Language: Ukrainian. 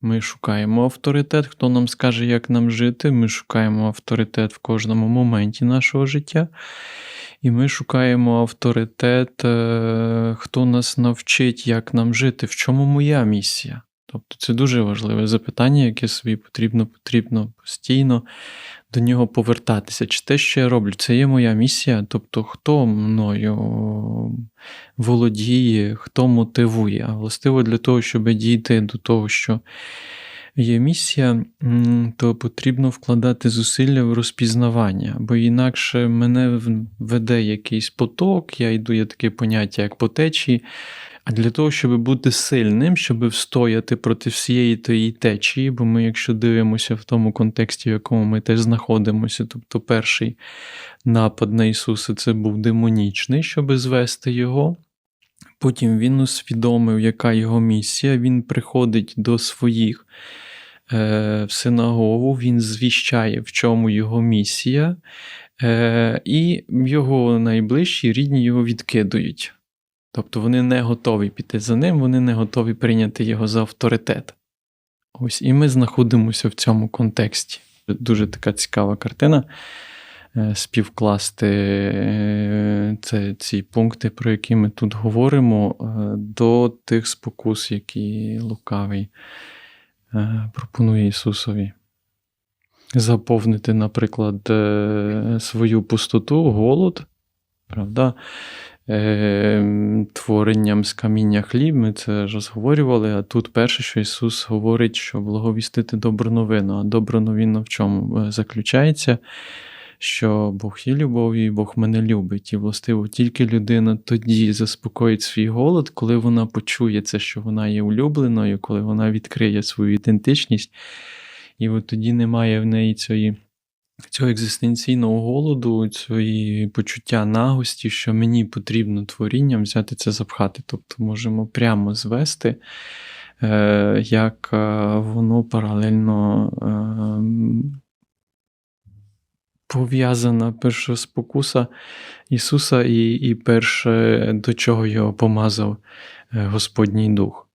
Ми шукаємо авторитет, хто нам скаже, як нам жити. Ми шукаємо авторитет в кожному моменті нашого життя. І ми шукаємо авторитет, е, хто нас навчить, як нам жити, в чому моя місія. Тобто це дуже важливе запитання, яке собі потрібно потрібно постійно до нього повертатися. Чи те, що я роблю, це є моя місія? Тобто, хто мною володіє, хто мотивує? А властиво для того, щоб дійти до того, що є місія, то потрібно вкладати зусилля в розпізнавання, бо інакше мене веде якийсь поток, я йду, є таке поняття, як по течії. А для того, щоб бути сильним, щоб встояти проти всієї тієї течії, бо ми, якщо дивимося в тому контексті, в якому ми теж знаходимося, тобто перший напад на Ісуса це був демонічний, щоб звести його. Потім він усвідомив, яка його місія. Він приходить до своїх в синагогу, він звіщає, в чому його місія, е, і його найближчі рідні його відкидують. Тобто вони не готові піти за ним, вони не готові прийняти його за авторитет. Ось і ми знаходимося в цьому контексті. Дуже така цікава картина. е, Співкласти е, це, ці пункти, про які ми тут говоримо, е, до тих спокус, які лукавий е, пропонує Ісусові. Заповнити, наприклад, е, свою пустоту, голод, правда? е, творенням з каміння хліб, ми це розговорювали. А тут перше, що Ісус говорить, що благовістити добру новину. А добра новина в чому Е, заключається? Що Бог є любов'ю, і Бог мене любить. І властиво тільки людина тоді заспокоїть свій голод, коли вона почує це, що вона є улюбленою, коли вона відкриє свою ідентичність, і от тоді немає в неї цієї цього екзистенційного голоду, цієї почуття нагості, що мені потрібно творінням взяти це запхати. Тобто можемо прямо звести, е, як е, воно паралельно е, пов'язана перша спокуса Ісуса і, і перше, до чого його помазав е, Господній Дух.